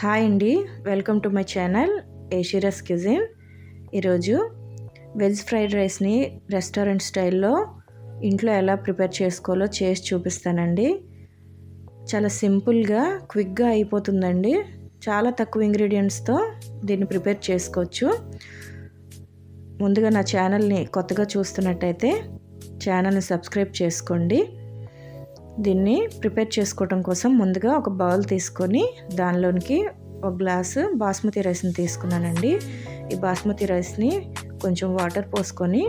Hi అండి. Welcome to my channel ఏషిరస్ cuisine. ఈరోజు వెజ్ ఫ్రైడ్ రైస్ని రెస్టారెంట్ స్టైల్లో ఇంట్లో ఎలా ప్రిపేర్ చేసుకోవాలో చేసి చూపిస్తానండి. చాలా సింపుల్గా క్విక్గా అయిపోతుందండి. చాలా తక్కువ ఇంగ్రీడియంట్స్తో దీన్ని ప్రిపేర్ చేసుకోవచ్చు. ముందుగా నా ఛానల్ని కొత్తగా చూస్తున్నట్టయితే ఛానల్ని సబ్స్క్రైబ్ చేసుకోండి. దీన్ని ప్రిపేర్ చేసుకోవడం కోసం ముందుగా ఒక బౌల్ తీసుకొని దానిలోనికి ఒక గ్లాసు బాస్మతి రైస్ని తీసుకున్నానండి. ఈ బాస్మతి రైస్ని కొంచెం వాటర్ పోసుకొని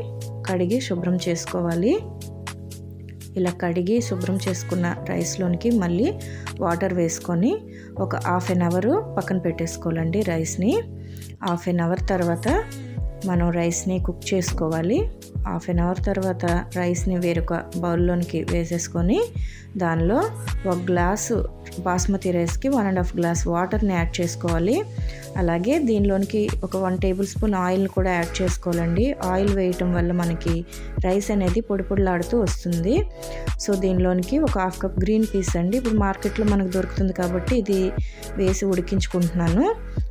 కడిగి శుభ్రం చేసుకోవాలి. ఇలా కడిగి శుభ్రం చేసుకున్న రైస్లోనికి మళ్ళీ వాటర్ వేసుకొని ఒక హాఫ్ ఎన్ అవర్ పక్కన పెట్టేసుకోవాలండి రైస్ని. హాఫ్ అన్ అవర్ తర్వాత మనం రైస్ని కుక్ చేసుకోవాలి. హాఫ్ అన్ అవర్ తర్వాత రైస్ని వేరొక బౌల్లోనికి వేసేసుకొని దానిలో ఒక గ్లాసు బాస్మతి రైస్కి వన్ అండ్ హాఫ్ గ్లాస్ వాటర్ని యాడ్ చేసుకోవాలి. అలాగే దీనిలోనికి ఒక వన్ టేబుల్ స్పూన్ ఆయిల్ కూడా యాడ్ చేసుకోవాలండి. ఆయిల్ వేయటం వల్ల మనకి రైస్ అనేది పొడి పొడిలాడుతూ వస్తుంది. సో దీనిలోనికి ఒక హాఫ్ కప్ గ్రీన్ పీస్ అండి. ఇప్పుడు మార్కెట్లో మనకు దొరుకుతుంది కాబట్టి ఇది వేసి ఉడికించుకుంటున్నాను.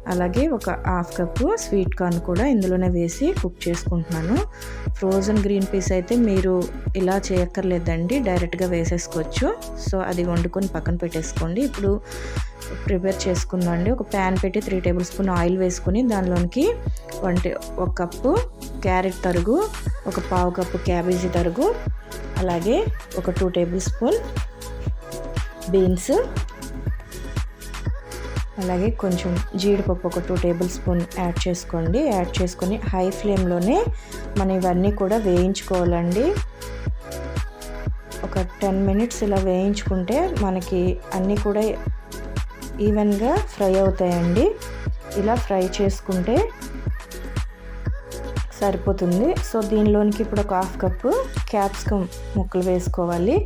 అలాగే ఒక హాఫ్ కప్పు స్వీట్ కార్న్ కూడా ఇందులోనే వేసి కుక్ చేసుకుంటున్నాను. ఫ్రోజన్ గ్రీన్ పీస్ అయితే మీరు ఇలా చేయక్కర్లేదండి డైరెక్ట్గా వేసేసుకోవచ్చు. సో అది వండుకొని పక్కన పెట్టేసుకోండి. ఇప్పుడు ప్రిపేర్ చేసుకుందండి ఒక ప్యాన్ పెట్టి త్రీ టేబుల్ స్పూన్ ఆయిల్ వేసుకుని దానిలోనికి వన్ ఒక కప్పు క్యారెట్ తరుగు ఒక పావు కప్పు క్యాబేజీ తరుగు అలాగే ఒక టూ టేబుల్ స్పూన్ బీన్స్ అలాగే కొంచెం జీడిపప్పు ఒక టూ టేబుల్ స్పూన్ యాడ్ చేసుకోండి. యాడ్ చేసుకొని హై ఫ్లేమ్లోనే మనం ఇవన్నీ కూడా వేయించుకోవాలండి. ఒక టెన్ మినిట్స్ ఇలా వేయించుకుంటే మనకి అన్నీ కూడా ఈవెన్గా ఫ్రై అవుతాయండి. ఇలా ఫ్రై చేసుకుంటే సరిపోతుంది. సో దీనిలోనికి ఇప్పుడు ఒక హాఫ్ కప్పు క్యాప్సికమ్ ముక్కలు వేసుకోవాలి.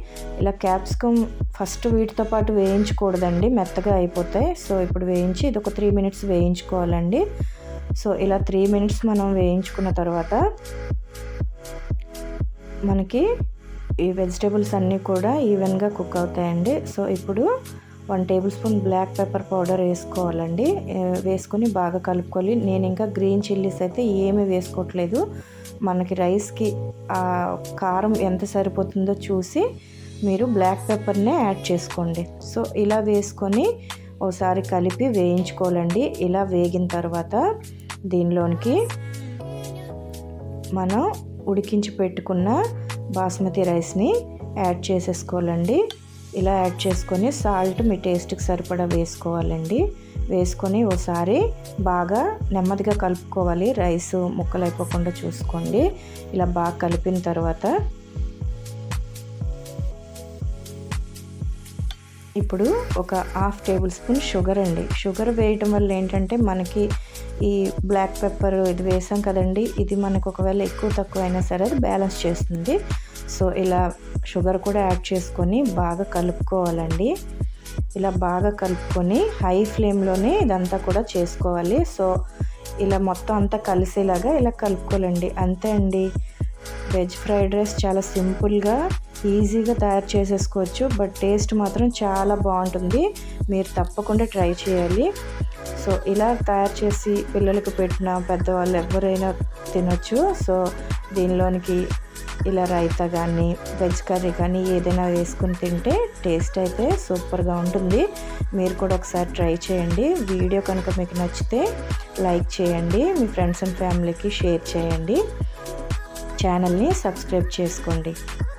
ఇలా క్యాప్సికమ్ ఫస్ట్ వీటితో పాటు వేయించకూడదండి మెత్తగా అయిపోతాయి సో ఇప్పుడు వేయించి ఇది ఒక త్రీ మినిట్స్ వేయించుకోవాలండి. సో ఇలా త్రీ మినిట్స్ మనం వేయించుకున్న తర్వాత మనకి ఈ వెజిటేబుల్స్ అన్నీ కూడా ఈవెన్గా కుక్ అవుతాయండి. సో ఇప్పుడు one tablespoon black pepper powder వేసుకోవాలండి. వేసుకొని బాగా కలుపుకోవాలి నేను ఇంకా గ్రీన్ చిల్లీస్ అయితే ఏమీ వేసుకోవట్లేదు. మనకి రైస్కి ఆ కారం ఎంత సరిపోతుందో చూసి మీరు బ్లాక్ పెప్పర్నే యాడ్ చేసుకోండి. సో ఇలా వేసుకొని ఒకసారి కలిపి వేయించుకోవాలండి. ఇలా వేగిన తర్వాత దీనిలోనికి మనం ఉడికించి పెట్టుకున్న బాస్మతి రైస్ని యాడ్ చేసేసుకోవాలండి. ఇలా యాడ్ చేసుకొని సాల్ట్ మీ టేస్ట్కి సరిపడా వేసుకోవాలండి. వేసుకొని ఒకసారి బాగా నెమ్మదిగా కలుపుకోవాలి. రైస్ ముక్కలు అయిపోకుండా చూసుకోండి. ఇలా బాగా కలిపిన తర్వాత ఇప్పుడు ఒక హాఫ్ టేబుల్ స్పూన్ షుగర్ అండి. షుగర్ వేయటం వల్ల ఏంటంటే మనకి ఈ బ్లాక్ పెప్పర్ ఇది వేసాం కదండి. ఇది మనకు ఒకవేళ ఎక్కువ తక్కువ అయినా సరే అది బ్యాలెన్స్ చేస్తుంది. సో ఇలా షుగర్ కూడా యాడ్ చేసుకొని బాగా కలుపుకోవాలండి. ఇలా బాగా కలుపుకొని హై ఫ్లేమ్లోనే ఇదంతా కూడా చేసుకోవాలి. సో ఇలా మొత్తం అంతా కలిసేలాగా ఇలా కలుపుకోవాలండి. అంతే అండి. వెజ్ ఫ్రైడ్ రైస్ చాలా సింపుల్గా ఈజీగా తయారు చేసేసుకోవచ్చు బట్ టేస్ట్ మాత్రం చాలా బాగుంటుంది. మీరు తప్పకుండా ట్రై చేయాలి. సో ఇలా తయారు చేసి పిల్లలకు పెట్టిన పెద్దవాళ్ళు ఎవరైనా తినొచ్చు. సో దీనిలోనికి ఇలా రైతా కానీ వెజ్ కర్రీ కానీ ఏదైనా వేసుకుని తింటే టేస్ట్ అయితే సూపర్గా ఉంటుంది. మీరు కూడా ఒకసారి ట్రై చేయండి. వీడియో కనుక మీకు నచ్చితే లైక్ చేయండి. మీ ఫ్రెండ్స్ అండ్ ఫ్యామిలీకి షేర్ చేయండి. ఛానల్ని సబ్స్క్రైబ్ చేసుకోండి.